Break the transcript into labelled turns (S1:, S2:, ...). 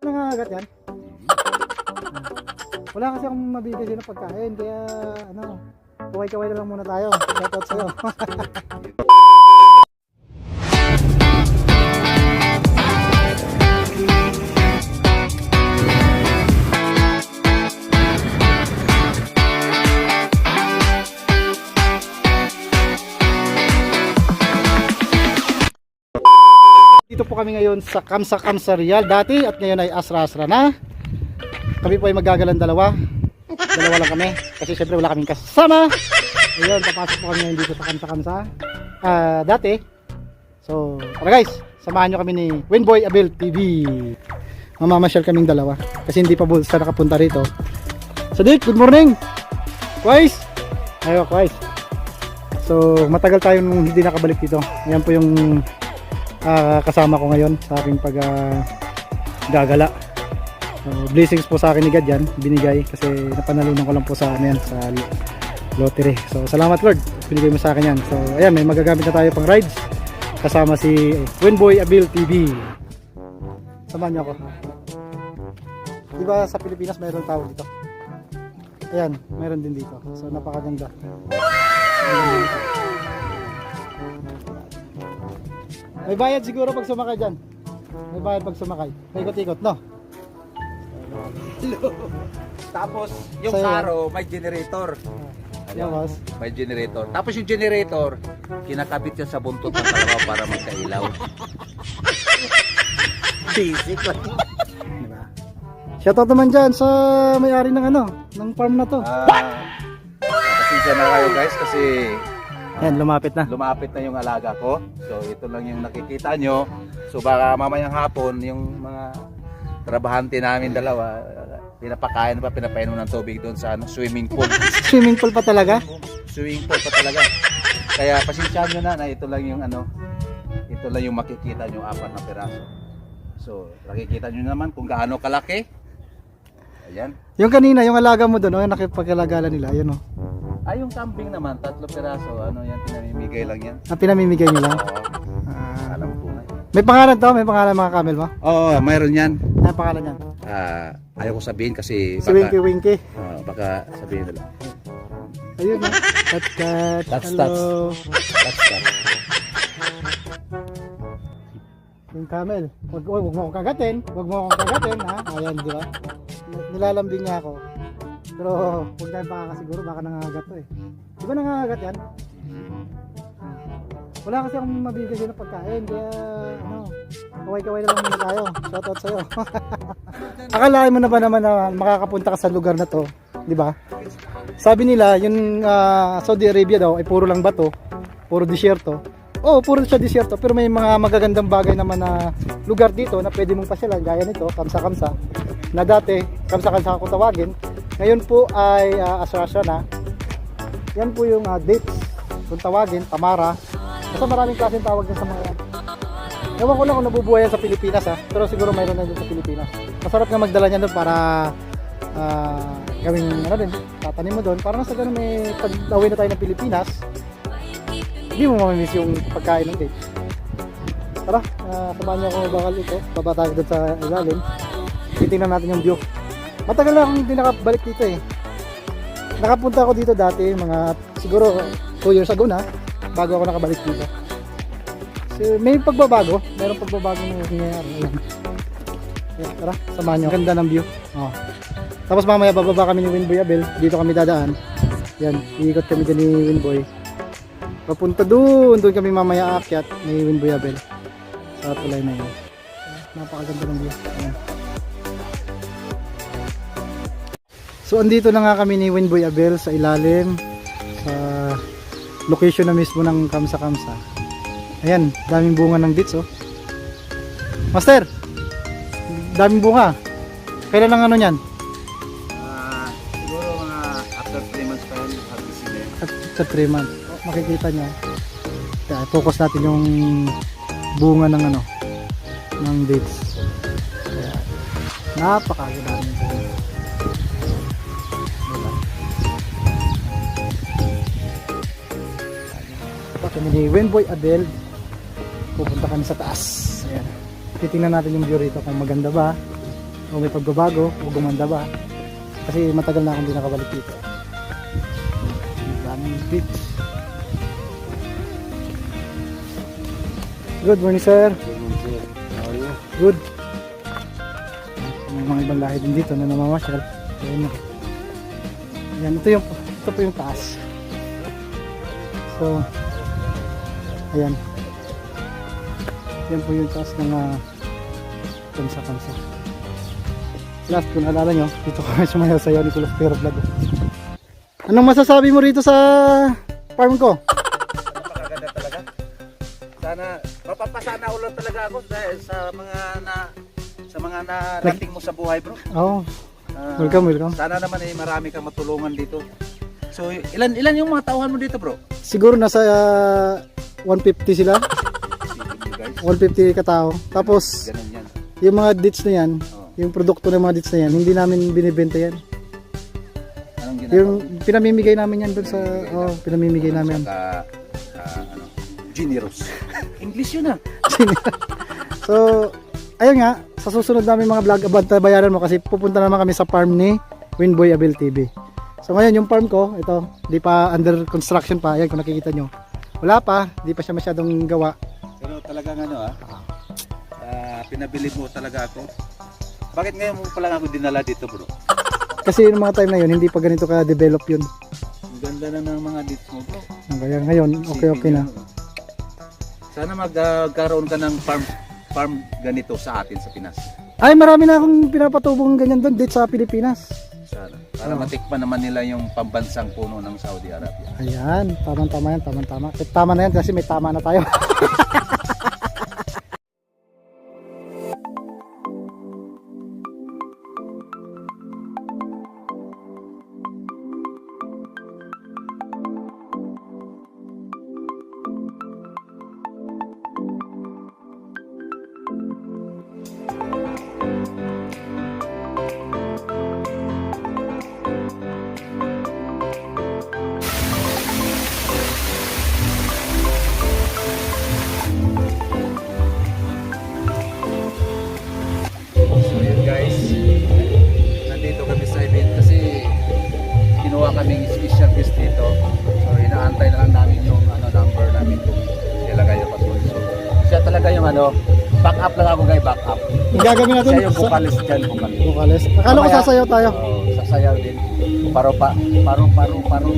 S1: Ano nangangagat yan? Wala kasi akong mabibigay sa'yo ng pagkain, kaya ano, kaway-kaway na lang muna tayo. Shoutout sa'yo. kami ngayon sa Kamsa Kamsa Real dati at ngayon ay Asra Asra na. Kami po ay magagalan dalawa. Dalawa lang kami kasi syempre wala kaming kasama. Ayun, papasok po kami ngayon dito sa Kamsa Kamsa. Ah, dati. So, tara guys, samahan nyo kami ni Winboy Abel TV. Mamamasyal kaming dalawa kasi hindi pa bulsa nakapunta rito. Sadik, good morning. Guys. Ayo, guys. So, matagal tayong hindi nakabalik dito. Ayan po yung ah, kasama ko ngayon sa aking pag ah, gagala. So, blessings po sa akin ni God yan, binigay kasi napanalunan ko lang po sa ano yan, sa lottery. So salamat Lord, binigay mo sa akin yan. So ayan, may magagamit na tayo pang rides kasama si Winboy Abil TV. Samahan niyo ako. Di ba sa Pilipinas mayroon tao dito? Ayan, mayroon din dito. So napakaganda. Ayan. May bayad siguro pag sumakay dyan. May bayad pag sumakay. Paikot-ikot, no?
S2: Tapos yung
S1: Sa'yo,
S2: karo may generator.
S1: Tapos,
S2: May generator. Tapos yung generator, kinakabit yan sa buntot ng kalawa para magkailaw. Basic lang.
S1: diba? Shoutout naman dyan sa may-ari ng ano, ng farm na to.
S2: Ah, pasensya na kayo guys kasi
S1: Yan, lumapit na.
S2: lumapit na yung alaga ko. So ito lang yung nakikita nyo. So baka mamayang hapon yung mga trabahante namin dalawa, pinapakain pa, pinapainom ng tubig doon sa ano, swimming pool.
S1: Swimming pool pa talaga.
S2: swimming pool pa talaga. Kaya pasensyahan nyo na na ito lang yung ano, ito lang yung makikita nyo apat na piraso. So, nakikita nyo naman kung gaano kalaki. Ayan.
S1: Yung kanina, yung alaga mo doon, oh, yung nakipagkalagala nila, yun oh.
S2: Ay, yung kambing naman, tatlo piraso. Ano yan, pinamimigay lang yan.
S1: Ang pinamimigay nyo lang.
S2: Oo,
S1: Ah,
S2: alam ko na.
S1: may pangalan to, may pangalan mga camel mo.
S2: Oo, mayroon yan.
S1: Ano pangalan yan?
S2: Ah, ayaw ko sabihin kasi
S1: Si Winky Winky.
S2: ah, baka sabihin nila.
S1: Ayun oh. Tat tat.
S2: Tats,
S1: Hello.
S2: That's that.
S1: Yung camel. Wag, wag, wag mo akong kagatin. Wag mo akong kagatin, ha? Ayan, di ba? Nilalambing niya ako. Pero, huwag tayo makakasiguro, baka nangangagat to eh. Di ba nangangagat yan? Wala kasi akong mabigay sa'yo ng pagkain, kaya, ano, kaway-kaway na lang muna tayo. Shoutout sa'yo. Akalain mo na ba naman na makakapunta ka sa lugar na to, di ba? Sabi nila, yung ah, Saudi Arabia daw ay puro lang bato, puro disyerto. Oo, puro siya disyerto, pero may mga magagandang bagay naman na lugar dito na pwede mong pasyalan, gaya nito, Kamsa-Kamsa, na dati, Kamsa-Kamsa ako tawagin. Ngayon po ay uh, Asrasya na. Yan po yung ah, dates, kung tawagin, Tamara. Basta maraming klaseng tawag sa mga yan. Ewan ko lang kung nabubuhay yan sa Pilipinas ha, pero siguro mayroon na din sa Pilipinas. Masarap nga magdala niyan doon para ah, gawing ano din, tatanim mo doon. Para sa ganun may pag away na tayo ng Pilipinas, hindi mo mamimiss yung pagkain ng date. Tara, uh, samahan niyo ako bakal ito. Baba tayo doon sa ilalim. Titingnan natin yung view. Matagal na akong hindi nakabalik dito eh. Nakapunta ako dito dati, mga siguro 2 years ago na, bago ako nakabalik dito. So, may pagbabago, mayroong pagbabago na nangyayari. Ayan. Tara, samahan niyo. Ganda ng view. Oh. Tapos mamaya bababa kami ni Winboy Abel. Dito kami dadaan. Yan, iikot kami din ni Winboy. Papunta doon, doon kami mamaya aakyat ni Winboy Abel. Sa tulay na yun. Napakaganda ng view. Ayan. So andito na nga kami ni Winboy Abel sa ilalim sa location na mismo ng Kamsa Kamsa. Ayan, daming bunga ng dates oh. Master, daming bunga. Kailan ang ano niyan?
S2: Ah, siguro mga after 3 months pa yan, harvest.
S1: At sa 3 months. Oh, makikita nyo. Kaya focus natin yung bunga ng ano ng dates. Kaya napakaganda kami ni Winboy Adel pupunta kami sa taas. Ayan. Titingnan natin yung view rito kung maganda ba. o may pagbabago o gumanda ba. Kasi matagal na akong hindi nakabalik dito. Daming beach. Good morning sir. Good. May mga ibang lahi din dito na namamasyal. Ayan na. Ayan, ito yung, ito po yung taas. So, ayan. Yan po yung taas ng uh, kansa-kansa. Last, kung naalala nyo, dito kami sumayaw sa'yo ni Kulos Pero Vlog. Anong masasabi mo rito sa farm ko?
S2: Napakaganda talaga. Sana, mapapasana ulit talaga ako dahil sa mga na sa mga narating mo sa buhay bro.
S1: Oo,
S2: Ah,
S1: welcome, welcome.
S2: Sana naman ay marami kang matulungan dito. So, ilan ilan yung mga tauhan mo dito bro?
S1: Siguro nasa ah, 150 sila.
S2: Sige guys,
S1: 150 katao. Tapos,
S2: ganun yan.
S1: yung mga dits na yan,
S2: Oh.
S1: yung produkto ng mga dits na yan, hindi namin binibenta yan.
S2: Anong ginagawa?
S1: Yung pinamimigay namin yan doon sa, oh, pinamimigay namin.
S2: Saka, ah, ano, generous. English yun ah.
S1: so, ayun nga, sa susunod namin mga vlog, abantabayaran mo kasi pupunta naman kami sa farm ni Winboy Abel TV. So ngayon yung farm ko, ito, di pa under construction pa, ayan kung nakikita nyo. Wala pa, di pa siya masyadong gawa.
S2: Pero talagang ano ah, ah, pinabili mo talaga ako. Bakit ngayon mo pa lang ako dinala dito bro?
S1: Kasi yung mga time na yun, hindi pa ganito ka-develop yun.
S2: Ang ganda na ng mga dits mo bro.
S1: Kaya ngayon, okay okay na.
S2: Sana magkaroon ka ng farm farm ganito sa atin sa Pinas.
S1: Ay, marami na akong pinapatubong ganyan doon dito sa Pilipinas.
S2: Sana. Para
S1: Oo.
S2: matikman naman nila yung pambansang puno ng Saudi Arabia.
S1: Ayan, tamang-tama yan, tamang-tama. Eh, Tama na yan kasi may tama na tayo.
S2: kinuha kaming special guest dito. So inaantay na lang namin yung ano, number namin kung sila kayo patuloy. So siya talaga yung ano, back up lang ako guys, back up.
S1: Ang gagawin natin
S2: Siya yung
S1: sa
S2: vocalist dyan, vocalist.
S1: vocalist. Akala ko sasayaw tayo.
S2: Oo, sasayaw din. Paro pa, paro, paro, paro.